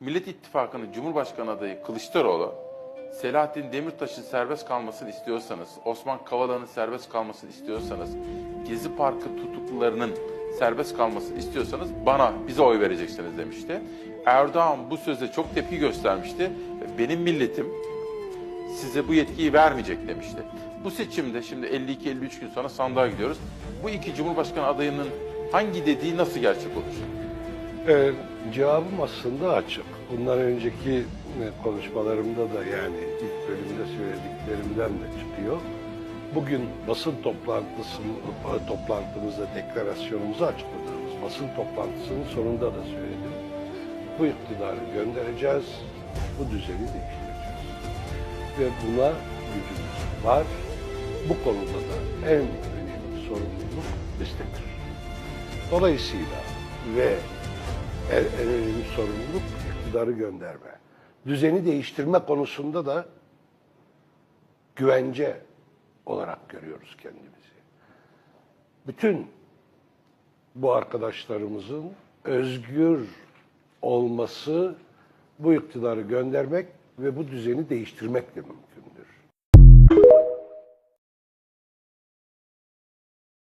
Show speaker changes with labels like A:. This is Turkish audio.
A: Millet İttifakı'nın Cumhurbaşkanı adayı Kılıçdaroğlu, Selahattin Demirtaş'ın serbest kalmasını istiyorsanız, Osman Kavala'nın serbest kalmasını istiyorsanız, Gezi Parkı tutuklularının serbest kalmasını istiyorsanız bana, bize oy vereceksiniz demişti. Erdoğan bu sözde çok tepki göstermişti. Benim milletim size bu yetkiyi vermeyecek demişti. Bu seçimde şimdi 52-53 gün sonra sandığa gidiyoruz. Bu iki Cumhurbaşkanı adayının hangi dediği nasıl gerçek olur?
B: Ee, cevabım aslında açık. Bundan önceki e, konuşmalarımda da yani ilk bölümde söylediklerimden de çıkıyor. Bugün basın toplantısı, toplantımızda deklarasyonumuzu açıkladığımız basın toplantısının sonunda da söyledim. Bu iktidarı göndereceğiz, bu düzeni değiştireceğiz. Ve buna gücümüz var. Bu konuda da en önemli sorumluluk bizdedir. Dolayısıyla ve en, en önemli sorumluluk iktidarı gönderme. Düzeni değiştirme konusunda da güvence olarak görüyoruz kendimizi. Bütün bu arkadaşlarımızın özgür olması bu iktidarı göndermek ve bu düzeni değiştirmekle mümkün.